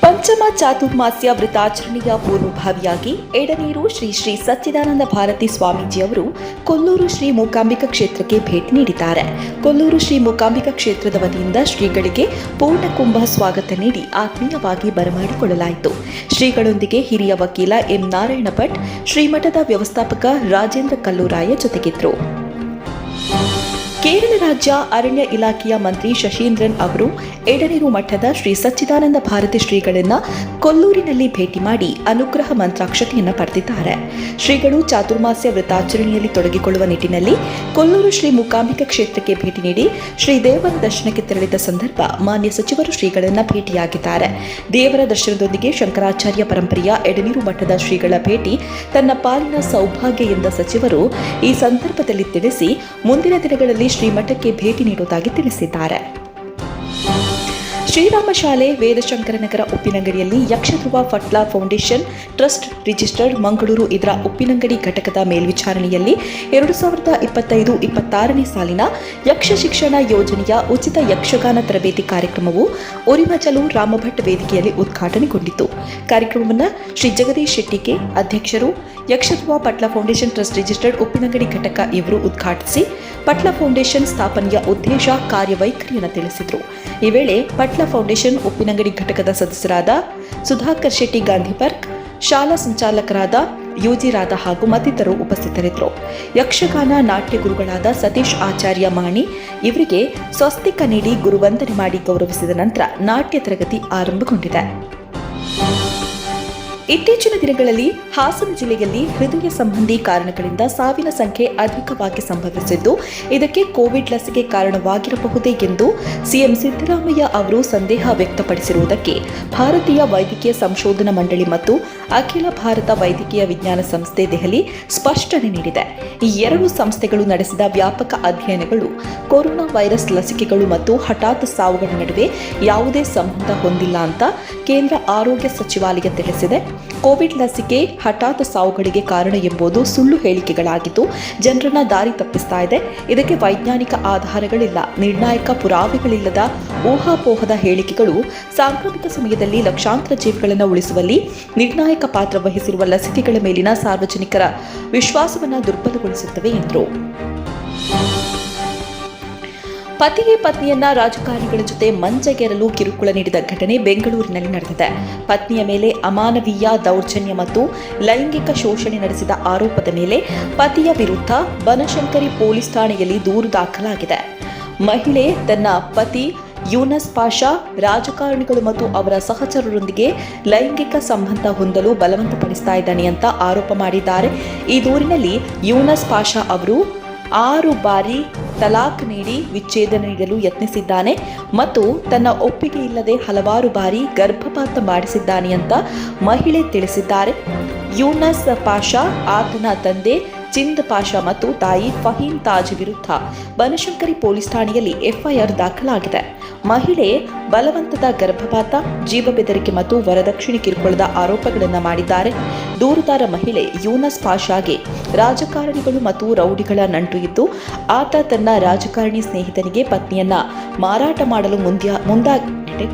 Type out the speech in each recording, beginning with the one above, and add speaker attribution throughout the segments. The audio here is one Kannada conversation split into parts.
Speaker 1: ಪಂಚಮ ಚಾತುರ್ಮಾಸ್ಯ ವೃತಾಚರಣೆಯ ಪೂರ್ವಭಾವಿಯಾಗಿ ಎಡನೀರು ಶ್ರೀ ಶ್ರೀ ಸಚ್ಚಿದಾನಂದ ಭಾರತಿ ಸ್ವಾಮೀಜಿ ಅವರು ಕೊಲ್ಲೂರು ಶ್ರೀ ಮೂಕಾಂಬಿಕಾ ಕ್ಷೇತ್ರಕ್ಕೆ ಭೇಟಿ ನೀಡಿದ್ದಾರೆ. ಕೊಲ್ಲೂರು ಶ್ರೀ ಮೂಕಾಂಬಿಕಾ ಕ್ಷೇತ್ರದ ವತಿಯಿಂದ ಶ್ರೀಗಳಿಗೆ ಪೂರ್ಣಕುಂಭ ಸ್ವಾಗತ ನೀಡಿ ಆತ್ಮೀಯವಾಗಿ ಬರಮಾಡಿಕೊಳ್ಳಲಾಯಿತು. ಶ್ರೀಗಳೊಂದಿಗೆ ಹಿರಿಯ ವಕೀಲ ಎಂ ನಾರಾಯಣ ಭಟ್ ಶ್ರೀಮಠದ ವ್ಯವಸ್ಥಾಪಕ ರಾಜೇಂದ್ರ ಕಲ್ಲೂರಾಯ ಜೊತೆಗಿದ್ರು. ಕೇರಳ ರಾಜ್ಯ ಅರಣ್ಯ ಇಲಾಖೆಯ ಮಂತ್ರಿ ಶಶೀಂದ್ರನ್ ಅವರು ಎಡನೀರು ಮಠದ ಶ್ರೀ ಸಚ್ಚಿದಾನಂದ ಭಾರತಿ ಶ್ರೀಗಳನ್ನ ಕೊಲ್ಲೂರಿನಲ್ಲಿ ಭೇಟಿ ಮಾಡಿ ಅನುಗ್ರಹ ಮಂತ್ರಾಕ್ಷತೆಯನ್ನು ಪಡೆದಿದ್ದಾರೆ. ಶ್ರೀಗಳು ಚಾತುರ್ಮಾಸ್ಯ ವ್ರತಾಚರಣೆಯಲ್ಲಿ ತೊಡಗಿಕೊಳ್ಳುವ ನಿಟ್ಟಿನಲ್ಲಿ ಕೊಲ್ಲೂರು ಶ್ರೀ ಮೂಕಾಂಬಿಕಾ ಕ್ಷೇತ್ರಕ್ಕೆ ಭೇಟಿ ನೀಡಿ ಶ್ರೀ ದೇವರ ದರ್ಶನಕ್ಕೆ ತೆರಳಿದ ಸಂದರ್ಭ ಮಾನ್ಯ ಸಚಿವರು ಶ್ರೀಗಳನ್ನ ಭೇಟಿಯಾಗಿದ್ದಾರೆ. ದೇವರ ದರ್ಶನದೊಂದಿಗೆ ಶಂಕರಾಚಾರ್ಯ ಪರಂಪರೆಯ ಎಡನೀರು ಮಠದ ಶ್ರೀಗಳ ಭೇಟಿ ತನ್ನ ಪಾಲಿನ ಸೌಭಾಗ್ಯ ಎಂದ ಸಚಿವರು ಈ ಸಂದರ್ಭದಲ್ಲಿ ತಿಳಿಸಿ ಮುಂದಿನ ದಿನಗಳಲ್ಲಿ ಶ್ರೀಮಠಕ್ಕೆ ಭೇಟಿ ನೀಡುವುದಾಗಿ ತಿಳಿಸಿದ್ದಾರೆ. ಶ್ರೀರಾಮ ಶಾಲೆ ವೇದಶಂಕರನಗರ ಉಪ್ಪಿನಂಗಡಿಯಲ್ಲಿ Yakshadhruva Patla Foundation Trust registered Mangaluru ಇದರ ಉಪ್ಪಿನಂಗಡಿ ಘಟಕದ ಮೇಲ್ವಿಚಾರಣೆಯಲ್ಲಿ ಎರಡು ಸಾವಿರದ ಇಪ್ಪತ್ತೈದು ಇಪ್ಪತ್ತಾರನೇ ಸಾಲಿನ ಯಕ್ಷ ಶಿಕ್ಷಣ ಯೋಜನೆಯ ಉಚಿತ ಯಕ್ಷಗಾನ ತರಬೇತಿ ಕಾರ್ಯಕ್ರಮವು ಒರಿಮಚಲು ರಾಮಭಟ್ ವೇದಿಕೆಯಲ್ಲಿ ಉದ್ಘಾಟನೆಗೊಂಡಿತು. ಕಾರ್ಯಕ್ರಮವನ್ನು ಶ್ರೀ ಜಗದೀಶ್ ಶೆಟ್ಟಿಗೆ ಅಧ್ಯಕ್ಷರು Yakshadhruva Patla Foundation Trust registered Uppinangadi ಘಟಕ ಇವರು ಉದ್ಘಾಟಿಸಿ ಪಟ್ಲಾ ಫೌಂಡೇಶನ್ ಸ್ಥಾಪನೆಯ ಉದ್ದೇಶ ಕಾರ್ಯವೈಖರಿಯನ್ನು ತಿಳಿಸಿದರು. ಈ ವೇಳೆ ಪಟ್ಲ ಫೌಂಡೇಶನ್ ಉಪ್ಪಿನಂಗಡಿ ಘಟಕದ ಸದಸ್ಯರಾದ ಸುಧಾಕರ್ ಶೆಟ್ಟಿ ಗಾಂಧಿ ಪಾರ್ಕ್ ಶಾಲಾ ಸಂಚಾಲಕರಾದ ಯುಜಿ ರಾಧಾ ಹಾಗೂ ಮತ್ತಿತರರು ಉಪಸ್ಥಿತರಿದ್ದರು. ಯಕ್ಷಗಾನ ನಾಟ್ಯ ಗುರುಗಳಾದ ಸತೀಶ್ ಆಚಾರ್ಯ ಮಾಣಿ ಇವರಿಗೆ ಸ್ವಸ್ತಿಕ ನೀಡಿ ಗುರುವಂದನೆ ಮಾಡಿ ಗೌರವಿಸಿದ ನಂತರ ನಾಟ್ಯ ತರಗತಿ ಆರಂಭಗೊಂಡಿದೆ. ಇತ್ತೀಚಿನ ದಿನಗಳಲ್ಲಿ ಹಾಸನ ಜಿಲ್ಲೆಯಲ್ಲಿ ಹೃದಯ ಸಂಬಂಧಿ ಕಾರಣಗಳಿಂದ ಸಾವಿನ ಸಂಖ್ಯೆ ಅಧಿಕವಾಗಿ ಸಂಭವಿಸಿದ್ದು, ಇದಕ್ಕೆ ಕೋವಿಡ್ ಲಸಿಕೆ ಕಾರಣವಾಗಿರಬಹುದೇ ಎಂದು ಸಿಎಂ ಸಿದ್ದರಾಮಯ್ಯ ಅವರು ಸಂದೇಹ ವ್ಯಕ್ತಪಡಿಸಿರುವುದಕ್ಕೆ ಭಾರತೀಯ ವೈದ್ಯಕೀಯ ಸಂಶೋಧನಾ ಮಂಡಳಿ ಮತ್ತು ಅಖಿಲ ಭಾರತ ವೈದ್ಯಕೀಯ ವಿಜ್ಞಾನ ಸಂಸ್ಥೆ ದೆಹಲಿ ಸ್ಪಷ್ಟನೆ ನೀಡಿದೆ. ಈ ಎರಡು ಸಂಸ್ಥೆಗಳು ನಡೆಸಿದ ವ್ಯಾಪಕ ಅಧ್ಯಯನಗಳು ಕೊರೋನಾ ವೈರಸ್ ಲಸಿಕೆಗಳು ಮತ್ತು ಹಠಾತ್ ಸಾವುಗಳ ನಡುವೆ ಯಾವುದೇ ಸಂಬಂಧ ಹೊಂದಿಲ್ಲ ಅಂತ ಕೇಂದ್ರ ಆರೋಗ್ಯ ಸಚಿವಾಲಯ ತಿಳಿಸಿದೆ. ಕೋವಿಡ್ ಲಸಿಕೆ ಹಠಾತ್ ಸಾವುಗಳಿಗೆ ಕಾರಣ ಎಂಬುದು ಸುಳ್ಳು ಹೇಳಿಕೆಗಳಾಗಿದ್ದು, ಜನರನ್ನ ದಾರಿ ತಪ್ಪಿಸ್ತಾ ಇದೆ. ಇದಕ್ಕೆ ವೈಜ್ಞಾನಿಕ ಆಧಾರಗಳಿಲ್ಲ. ನಿರ್ಣಾಯಕ ಪುರಾವೆಗಳಿಲ್ಲದ ಊಹಾಪೋಹದ ಹೇಳಿಕೆಗಳು ಸಾಂಕ್ರಾಮಿಕ ಸಮಯದಲ್ಲಿ ಲಕ್ಷಾಂತರ ಜೀವಗಳನ್ನು ಉಳಿಸುವಲ್ಲಿ ನಿರ್ಣಾಯಕ ಪಾತ್ರ ವಹಿಸಿರುವ ಲಸಿಕೆಗಳ ಮೇಲಿನ ಸಾರ್ವಜನಿಕರ ವಿಶ್ವಾಸವನ್ನು ದುರ್ಬಲಗೊಳಿಸುತ್ತವೆ ಎಂದರು. ಪತಿಗೆ ಪತ್ನಿಯನ್ನ ರಾಜಕಾರಣಿಗಳ ಜೊತೆ ಮಂಚಗೇರಲು ಕಿರುಕುಳ ನೀಡಿದ ಘಟನೆ ಬೆಂಗಳೂರಿನಲ್ಲಿ ನಡೆದಿದೆ. ಪತ್ನಿಯ ಮೇಲೆ ಅಮಾನವೀಯ ದೌರ್ಜನ್ಯ ಮತ್ತು ಲೈಂಗಿಕ ಶೋಷಣೆ ನಡೆಸಿದ ಆರೋಪದ ಮೇಲೆ ಪತಿಯ ವಿರುದ್ಧ ಬನಶಂಕರಿ ಪೊಲೀಸ್ ಠಾಣೆಯಲ್ಲಿ ದೂರು ದಾಖಲಾಗಿದೆ. ಮಹಿಳೆ ತನ್ನ ಪತಿ ಯೂನಸ್ ಪಾಷಾ, ರಾಜಕಾರಣಿಗಳು ಮತ್ತು ಅವರ ಸಹಚರರೊಂದಿಗೆ ಲೈಂಗಿಕ ಸಂಬಂಧ ಹೊಂದಲು ಬಲವಂತಪಡಿಸ್ತಾ ಇದ್ದಾನೆ ಅಂತ ಆರೋಪ ಮಾಡಿದ್ದಾರೆ. ಈ ದೂರಿನಲ್ಲಿ ಯೂನಸ್ ಪಾಷಾ ಅವರು ಆರು ಬಾರಿ ತಲಾಕ್ ನೀಡಿ ವಿಚ್ಛೇದನ ನೀಡಲು ಯತ್ನಿಸಿದ್ದಾನೆ ಮತ್ತು ತನ್ನ ಒಪ್ಪಿಗೆ ಇಲ್ಲದೆ ಹಲವಾರು ಬಾರಿ ಗರ್ಭಪಾತ ಮಾಡಿಸಿದ್ದಾನೆ ಅಂತ ಮಹಿಳೆ ತಿಳಿಸಿದ್ದಾರೆ. ಯೂನಸ್ ಪಾಷಾ, ಆತನ ತಂದೆ, ಚಿಂದ್ ಪಾಷಾ ಮತ್ತು ತಾಯಿ ಫಹೀಂ ತಾಜ್ ವಿರುದ್ಧ ಬನಶಂಕರಿ ಪೊಲೀಸ್ ಠಾಣೆಯಲ್ಲಿ ಎಫ್ಐಆರ್ ದಾಖಲಾಗಿದೆ. ಮಹಿಳೆ ಬಲವಂತದ ಗರ್ಭಪಾತ, ಜೀವ ಬೆದರಿಕೆ ಮತ್ತು ವರದಕ್ಷಿಣೆ ಕಿರುಕುಳದ ಆರೋಪಗಳನ್ನು ಮಾಡಿದ್ದಾರೆ. ದೂರುದಾರ ಮಹಿಳೆ ಯೂನಸ್ ಪಾಷಾಗೆ ರಾಜಕಾರಣಿಗಳು ಮತ್ತು ರೌಡಿಗಳ ನಂಟು ಇದ್ದು, ಆತ ತನ್ನ ರಾಜಕಾರಣಿ ಸ್ನೇಹಿತನಿಗೆ ಪತ್ನಿಯನ್ನ ಮಾರಾಟ ಮಾಡಲು ಮುಂದಾಗಿದೆ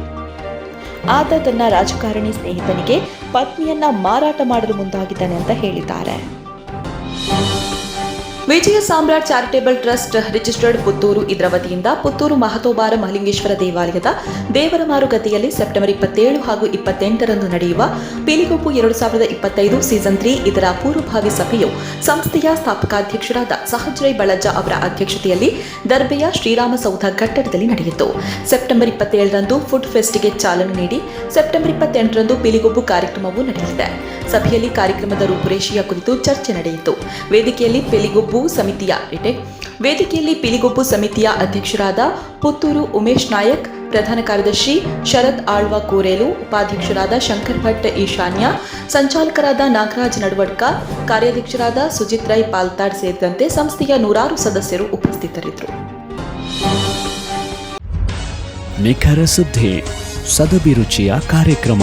Speaker 1: ಆತ ತನ್ನ ರಾಜಕಾರಣಿ ಸ್ನೇಹಿತನಿಗೆ ಪತ್ನಿಯನ್ನ ಮಾರಾಟ ಮಾಡಲು ಮುಂದಾಗಿದ್ದಾನೆ ಅಂತ ಹೇಳಿದ್ದಾರೆ. Vijaya Samrat Charitable Trust registered Puttur ಇದರ ವತಿಯಿಂದ ಪುತ್ತೂರು ಮಹತೋಬಾರ ಮಹಲಿಂಗೇಶ್ವರ ದೇವಾಲಯದ ದೇವರ ಮಾರುಕಟ್ಟೆಯಲ್ಲಿ ಸೆಪ್ಟೆಂಬರ್ ಇಪ್ಪತ್ತೇಳು ಹಾಗೂ ಇಪ್ಪತ್ತೆಂಟರಂದು ನಡೆಯುವ ಪೀಲಿಗೊಪ್ಪು ಎರಡು ಸಾವಿರದ ಇಪ್ಪತ್ತೈದು ಸೀಸನ್ ತ್ರೀ ಇದರ ಪೂರ್ವಭಾವಿ ಸಭೆಯು ಸಂಸ್ಥೆಯ ಸ್ಥಾಪಕಾಧ್ಯಕ್ಷರಾದ ಸಹಜ್ರೈ ಬಳಜ್ಜ ಅವರ ಅಧ್ಯಕ್ಷತೆಯಲ್ಲಿ ದರ್ಬೆಯ ಶ್ರೀರಾಮ ಸೌಧ ಕಟ್ಟಡದಲ್ಲಿ ನಡೆಯಿತು. ಸೆಪ್ಟೆಂಬರ್ ಇಪ್ಪತ್ತೇಳರಂದು ಫುಡ್ ಫೆಸ್ಟ್ಗೆ ಚಾಲನೆ ನೀಡಿ ಸೆಪ್ಟೆಂಬರ್ ಇಪ್ಪತ್ತೆಂಟರಂದು ಪೀಲಿಗೊಬ್ಬು ಕಾರ್ಯಕ್ರಮವು ನಡೆಯಲಿದೆ. ಸಭೆಯಲ್ಲಿ ಕಾರ್ಯಕ್ರಮದ ರೂಪುರೇಷೆಯ ಕುರಿತು ಚರ್ಚೆ ನಡೆಯಿತು. ವೇದಿಕೆಯಲ್ಲಿ ಪೆಲಿಗೊಬ್ಬು ಸಮಿತಿಯ ವೇದಿಕೆಯಲ್ಲಿ ಪಿಲಿಗೊಬ್ಬು ಸಮಿತಿಯ ಅಧ್ಯಕ್ಷರಾದ ಪುತ್ತೂರು ಉಮೇಶ್ ನಾಯಕ್, ಪ್ರಧಾನ ಕಾರ್ಯದರ್ಶಿ ಶರತ್ ಆಳ್ವ ಕೋರೇಲು, ಉಪಾಧ್ಯಕ್ಷರಾದ ಶಂಕರ್ ಭಟ್ ಈಶಾನ್ಯ, ಸಂಚಾಲಕರಾದ ನಾಗರಾಜ್ ನಡವಡ್ಕ, ಕಾರ್ಯಾಧ್ಯಕ್ಷರಾದ ಸುಜಿತ್ ರೈ ಪಾಲ್ತಾಡ್ ಸೇರಿದಂತೆ ಸಂಸ್ಥೆಯ ನೂರಾರು ಸದಸ್ಯರು ಉಪಸ್ಥಿತರಿದ್ದರು.
Speaker 2: ನಿಖರ ಸುದ್ದಿ, ಸದಭಿರುಚಿಯ ಕಾರ್ಯಕ್ರಮ.